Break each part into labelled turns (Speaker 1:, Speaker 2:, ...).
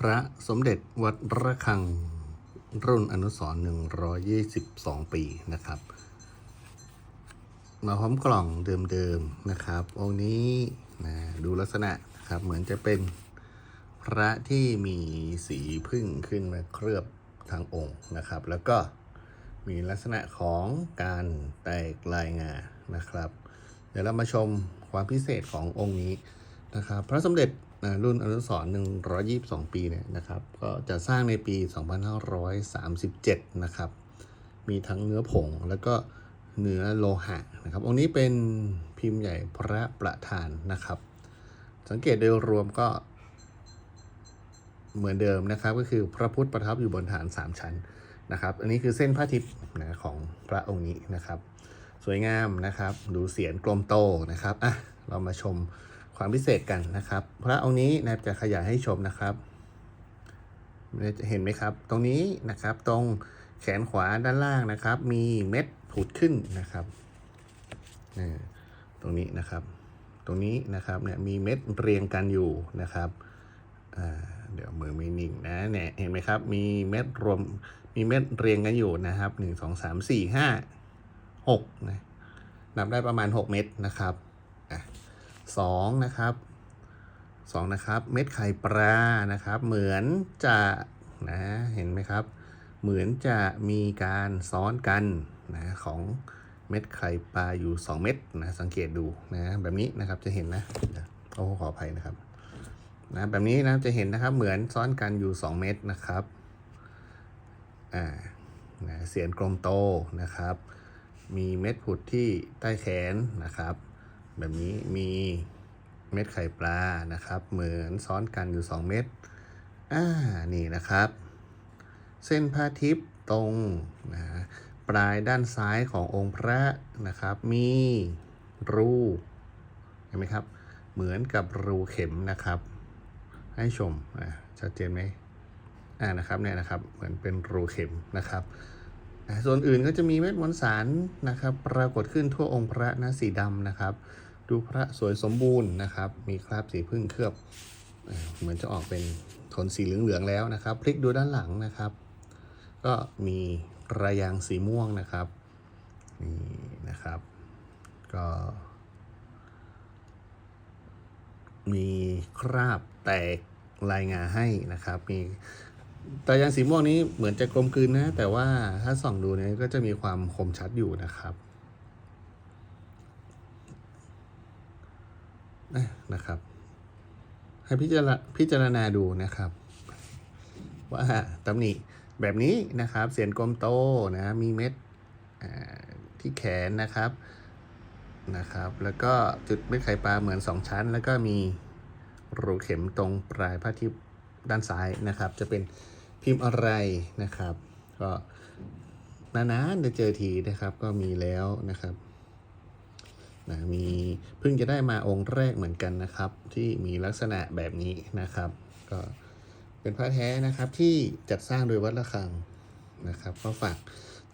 Speaker 1: พระสมเด็จวัดระฆังรุ่นอนุสรณ์122ปีนะครับ มาพร้อมกล่องเดิมๆนะครับ องค์นี้นะดูลักษณะนะครับเหมือนจะเป็นพระที่มีสีพึ่งขึ้นมาเคลือบทางองค์นะครับ แล้วก็มีลักษณะของการแตกลายงานะครับ เดี๋ยวเรามาชมความพิเศษขององค์นี้นะครับ พระสมเด็จ รุ่นอนุสร122 ปีเนี่ยนะครับ ก็จะสร้างในปี 2537 นะครับ มีทั้งเนื้อผงแล้วก็เนื้อโลหะนะครับ องค์นี้เป็นพิมพ์ใหญ่พระประธานนะครับ สังเกตโดยรวมก็เหมือนเดิมนะครับ ก็คือพระพุทธประทับอยู่บนฐาน 3 ชั้นนะครับ อันนี้คือเส้นพระทิตย์นะของพระองค์นี้นะครับ สวยงามนะครับ ดูเสียงกลมโตนะครับ อะ เรามาชม ความพิเศษกันนะครับ พระองค์นี้นะจะขยายให้ชมนะครับเห็นไหมครับ ตรงนี้นะครับตรงแขนขวาด้านล่างนะครับ มีเม็ดผุดขึ้นนะครับนี่ตรงนี้นะครับ ตรงนี้นะครับเนี่ยมีเม็ดเรียงกันอยู่นะครับเดี๋ยวมือไม่นิ่งนะเนี่ยเห็นไหมครับ มีเม็ดรวมมีเม็ดเรียงกันอยู่นะครับหนึ่งสองสามสี่ห้าหกนะนับได้ประมาณ6เม็ดนะครับ อะสองนะครับสองนะครับ เม็ดไข่ปลานะครับ เหมือนจะนะเห็นไหมครับ เหมือนจะมีการซ้อนกันนะของเม็ดไข่ปลาอยู่ 2 เม็ดนะสังเกตดูนะแบบนี้นะครับจะเห็นนะโอ้ขออภัยนะครับนะแบบนี้นะจะเห็นนะครับเหมือนซ้อนกันอยู่ 2 เม็ดนะครับอ่านะเสียนกลมโตนะครับ มีเม็ดผุดที่ใต้แขนนะครับ แบบนี้มีเม็ดไข่ปลานะครับ เหมือนซ้อนกันอยู่ 2 เม็ดอ่านี่นะครับ เส้นผ้าทิพย์ตรงนะปลายด้านซ้ายขององค์พระนะครับ มีรูเห็นไหมครับ เหมือนกับรูเข็มนะครับ ให้ชมอ่าชัดเจนไหมอ่านะครับเนี่ยนะครับเหมือนเป็นรูเข็มนะครับส่วนอื่นก็จะมีเม็ดมวลสารนะครับ ปรากฏขึ้นทั่วองค์พระนะสีดำนะครับ ดูพระสวยสมบูรณ์นะครับ มีคราบสีพึ่งเคลือบ เหมือนจะออกเป็นโทนสีเหลืองๆแล้วนะครับ พลิกดูด้านหลังนะครับ ก็มีระยางสีม่วงนะครับนี่นะครับ ก็มีคราบแตกลายงาให้นะครับ มีตายางสีม่วงนี้เหมือนจะกลมกลืนนะ แต่ว่าถ้าส่องดูเนี่ยก็จะมีความคมชัดอยู่นะครับ นะครับ ให้พิจารณาพิจารณาดูนะครับ ว่าตำหนิแบบนี้นะครับเสียนกลมโตนะมีเม็ดที่แขนนะครับนะครับ แล้วก็จุดเม็ดไข่ปลาเหมือนสองชั้น แล้วก็มีรูเข็มตรงปลายผ้าทิพย์ด้านซ้ายนะครับ จะเป็นพิมพ์อะไรนะครับ ก็นานๆจะเจอทีนะครับ ก็มีแล้วนะครับ นะมีเพิ่งจะได้มาองค์แรกเหมือนกันนะครับ ที่มีลักษณะแบบนี้นะครับ ก็เป็นพระแท้นะครับที่จัดสร้างโดยวัดระฆังนะครับก็ฝาก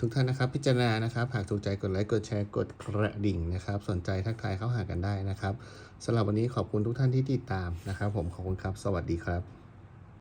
Speaker 1: ทุกท่านนะครับ พิจารณานะครับ หากถูกใจกดไลค์กดแชร์กดกระดิ่งนะครับ สนใจทักทายเข้าหากันได้นะครับสำหรับวันนี้ขอบคุณทุกท่านที่ติดตามนะครับ ผมขอบคุณครับ สวัสดีครับ